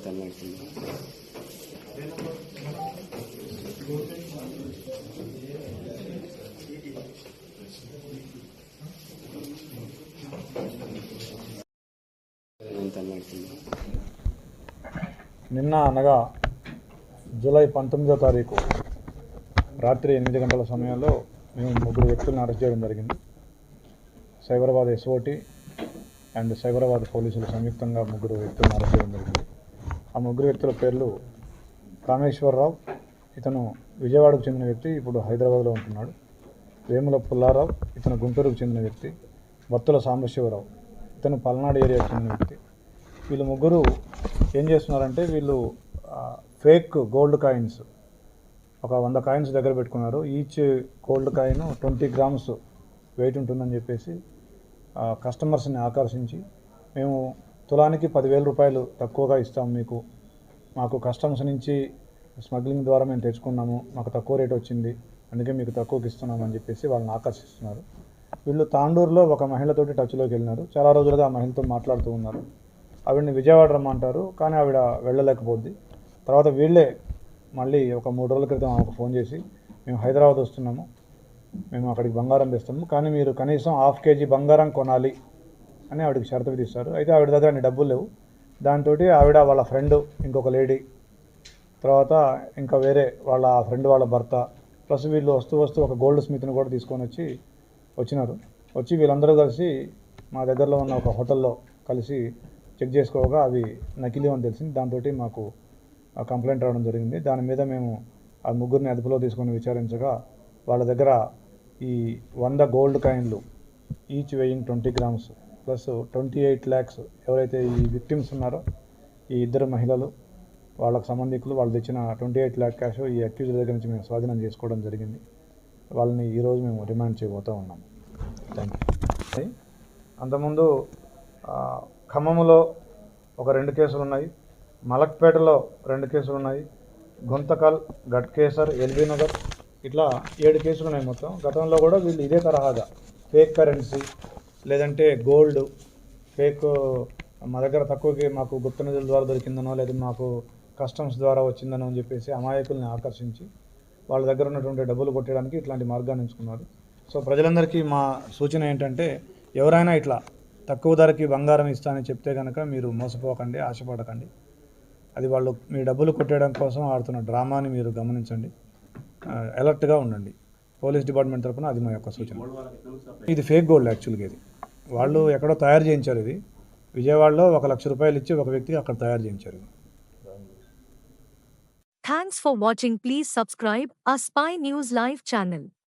ఎంత నడుస్తుంది నిన్న అనగా జూలై పంతొమ్మిదో తారీఖు రాత్రి ఎనిమిది గంటల సమయంలో మేము ముగ్గురు వ్యక్తులను అరెస్ట్ చేయడం జరిగింది. సైబరాబాద్ ఎస్ఓటి అండ్ సైబరాబాద్ పోలీసులు సంయుక్తంగా ముగ్గురు వ్యక్తులను అరెస్ట్ చేయడం జరిగింది. ఆ ముగ్గురు వ్యక్తుల పేర్లు కామేశ్వరరావు ఇతను విజయవాడకు చెందిన వ్యక్తి ఇప్పుడు హైదరాబాద్లో ఉంటున్నాడు. వేముల పుల్లారావు ఇతను గుంటూరుకు చెందిన వ్యక్తి. బత్తుల సాంబశివరావు ఇతను పల్నాడు ఏరియాకు చెందిన వ్యక్తి. వీళ్ళు ముగ్గురు ఏం చేస్తున్నారంటే వీళ్ళు ఫేక్ గోల్డ్ కాయిన్స్ ఒక వంద కాయిన్స్ దగ్గర పెట్టుకున్నారు. Each gold coin twenty grams weight ఉంటుందని చెప్పేసి కస్టమర్స్ని ఆకర్షించి మేము తులానికి పదివేల రూపాయలు తక్కువగా ఇస్తాం మీకు. మాకు కస్టమర్స్ నుంచి స్మగ్లింగ్ ద్వారా మేము తెచ్చుకున్నాము. మాకు తక్కువ రేట్ వచ్చింది. అందుకే మీకు తక్కువకి ఇస్తున్నాము అని చెప్పేసి వాళ్ళని ఆకర్షిస్తున్నారు. వీళ్ళు తాండూరులో ఒక మహిళతోటి టచ్లోకి వెళ్ళినారు. చాలా రోజులుగా ఆ మహిళతో మాట్లాడుతూ ఉన్నారు. ఆవిడని విజయవాడ రమ్మంటారు కానీ ఆవిడ వెళ్ళలేకపోద్ది. తర్వాత వీళ్ళే మళ్ళీ ఒక మూడు రోజుల క్రితం ఆమెకు ఫోన్ చేసి మేము హైదరాబాద్ వస్తున్నాము. మేము అక్కడికి బంగారం తెస్తాము. కానీ మీరు కనీసం హాఫ్ కేజీ బంగారం కొనాలి. అని ఆవిడకి షరత విధిస్తారు. అయితే ఆవిడ దగ్గర అన్ని డబ్బులు లేవు. దాంతో ఆవిడ వాళ్ళ ఫ్రెండ్ ఇంకొక లేడీ తర్వాత ఇంకా వేరే వాళ్ళ ఫ్రెండ్ వాళ్ళ భర్త ప్లస్ వీళ్ళు వస్తూ వస్తూ ఒక గోల్డ్ స్మిత్ని కూడా తీసుకొని వచ్చి వచ్చినారు. వచ్చి వీళ్ళందరూ కలిసి మా దగ్గరలో ఉన్న ఒక హోటల్లో కలిసి చెక్ చేసుకోగా అవి నకిలీ అని తెలిసింది. దాంతో మాకు ఆ కంప్లైంట్ రావడం జరిగింది. దాని మీద మేము ఆ ముగ్గురిని అదుపులో తీసుకొని విచారించగా వాళ్ళ దగ్గర ఈ వంద గోల్డ్ కాయిన్లు each weighing twenty grams plus twenty eight lakhs ఎవరైతే ఈ విక్టిమ్స్ ఉన్నారో ఈ ఇద్దరు మహిళలు వాళ్ళకు సంబంధికులు వాళ్ళు తెచ్చిన ట్వంటీ ఎయిట్ ల్యాక్ క్యాష్ ఈ అక్యూజ్ దగ్గర నుంచి మేము స్వాధీనం చేసుకోవడం జరిగింది. వాళ్ళని ఈరోజు మేము రిమాండ్ చేయబోతూ ఉన్నాం. థ్యాంక్ యూ అంతకుముందు ఖమ్మంలో ఒక రెండు కేసులు ఉన్నాయి. మలక్పేటలో రెండు కేసులు ఉన్నాయి. గుంతకల్ గట్కేసర్ ఎల్బీ నగర్ ఇట్లా ఏడు కేసులు ఉన్నాయి మొత్తం. గతంలో కూడా వీళ్ళు ఇదే తరహాగా ఫేక్ కరెన్సీ లేదంటే గోల్డ్ ఫేక్ మా దగ్గర తక్కువకి మాకు గుప్త నిధుల ద్వారా దొరికిందనో లేదా మాకు కస్టమ్స్ ద్వారా వచ్చిందనో అని చెప్పేసి అమాయకుల్ని ఆకర్షించి వాళ్ళ దగ్గర ఉన్నటువంటి డబ్బులు కొట్టడానికి ఇట్లాంటి మార్గాన్ని ఎంచుకున్నారు. సో ప్రజలందరికీ మా సూచన ఏంటంటే ఎవరైనా ఇట్లా తక్కువ ధరకి బంగారం ఇస్తానని చెప్తే కనుక మీరు మోసపోకండి ఆశపడకండి. అది వాళ్ళు మీ డబ్బులు కొట్టేయడం కోసం ఆడుతున్న డ్రామాని మీరు గమనించండి. అలర్ట్గా ఉండండి. పోలీస్ డిపార్ట్మెంట్ తరపున అది మా యొక్క సూచన. ఇది ఫేక్ గోల్డ్ యాక్చువల్గా ఇది. వాళ్ళు ఎక్కడో తయారు చేయించారు ఇది. విజయవాడలో ఒక లక్ష రూపాయలు ఇచ్చి ఒక వ్యక్తికి అక్కడ తయారు చేయించారు ఇది. Thanks for watching. Please subscribe our Spy News Live channel.